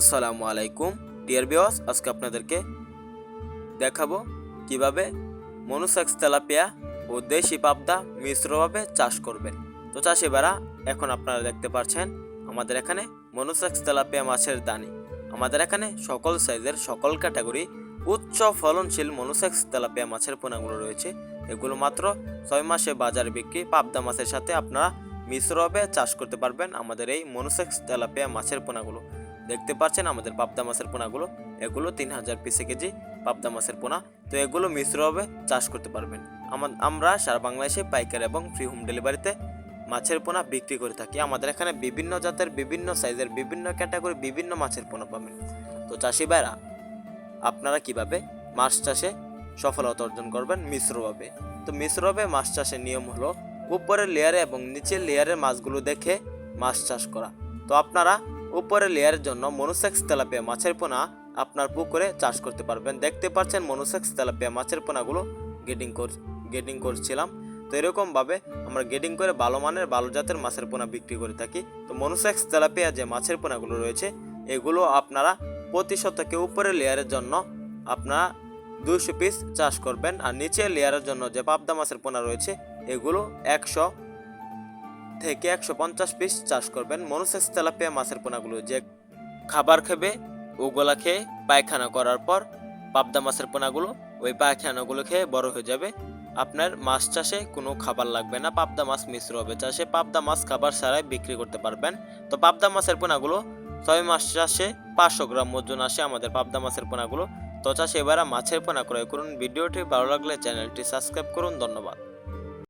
আসসালামু আলাইকুম। ডিয়ার বিওয়াস আজকে আপনাদেরকে দেখাবো কীভাবে মনুসেক্স তেলাপিয়া ও দেশি পাবদা মিশ্রভাবে চাষ করবেন। তো চাষিবারা এখন আপনারা দেখতে পাচ্ছেন আমাদের এখানে মনুসেক্স তেলাপিয়া মাছের দানি। আমাদের এখানে সকল সাইজের সকল ক্যাটাগরি উচ্চ ফলনশীল মনুসেক্স তেলাপিয়া মাছের পোনাগুলো রয়েছে। এগুলো মাত্র ছয় মাসে বাজারে বিক্রি পাবদা মাছের সাথে আপনারা মিশ্রভাবে চাষ করতে পারবেন আমাদের এই মনুসেক্স তেলাপিয়া মাছের পোনাগুলো। দেখতে পাচ্ছেন আমাদের পাবদা মাছের পোনাগুলো। এগুলো তিন হাজার পিসে কেজি পাবদা মাছের পোনা। তো এগুলো মিশ্রভাবে চাষ করতে পারবেন। আমা- আমরা সারা বাংলাদেশে পাইকারি এবং ফ্রি হোম ডেলিভারিতে মাছের পোনা বিক্রি করে থাকি। আমাদের এখানে বিভিন্ন জাতের, বিভিন্ন সাইজের বিভিন্ন ক্যাটাগরি বিভিন্ন মাছের পোনা পাবেন। তো চাষি ভাইরা, আপনারা কীভাবে মাছ চাষে সফলতা অর্জন করবেন? মিশ্রভাবে। তো মিশ্রভাবে মাছ চাষের নিয়ম হলো উপরের লেয়ারে এবং নিচের লেয়ারের মাছগুলো দেখে মাছ চাষ করা। তো আপনারা উপরের লেয়ারের জন্য মনুসেক্স তেলাপিয়া মাছের পোনা আপনার পুকুরে চাষ করতে পারবেন। দেখতে পাচ্ছেন মনুসেক্স তেলাপিয়া মাছের পোনাগুলো গেডিং কর গেডিং করছিলাম। তো এরকমভাবে আমরা গেডিং করে ভালো মানের, ভালো জাতের মাছের পোনা বিক্রি করে থাকি। তো মনুসেক্স তেলাপিয়া যে মাছের পোনাগুলো রয়েছে, এগুলো আপনারা প্রতি শতকে উপরের লেয়ারের জন্য আপনারা দুইশো পিস চাষ করবেন। আর নিচের লেয়ারের জন্য যে পাবদা মাছের পোনা রয়েছে, এগুলো একশো থেকে একশো পঞ্চাশ পিস চাষ করবেন। মনুসেক্স তেলাপিয়া মাছের পোনাগুলো যে খাবার খেবে ওগুলা খেয়ে পায়খানা করার পর পাবদা মাছের পোনাগুলো ওই পায়খানাগুলো খেয়ে বড় হয়ে যাবে। আপনার মাছ চাষে কোনো খাবার লাগবে না। পাবদা মাছ মিশ্র হবে চাষে। পাবদা মাছ খাবার ছাড়াই বিক্রি করতে পারবেন। তো পাবদা মাছের পোনাগুলো ছয় মাস চাষে পাঁচশো গ্রাম ওজন আসে আমাদের পাবদা মাছের পোনাগুলো। তো চাষে এবার মাছের পোনা ক্রয় করুন। ভিডিওটি ভালো লাগলে চ্যানেলটি সাবস্ক্রাইব করুন। ধন্যবাদ।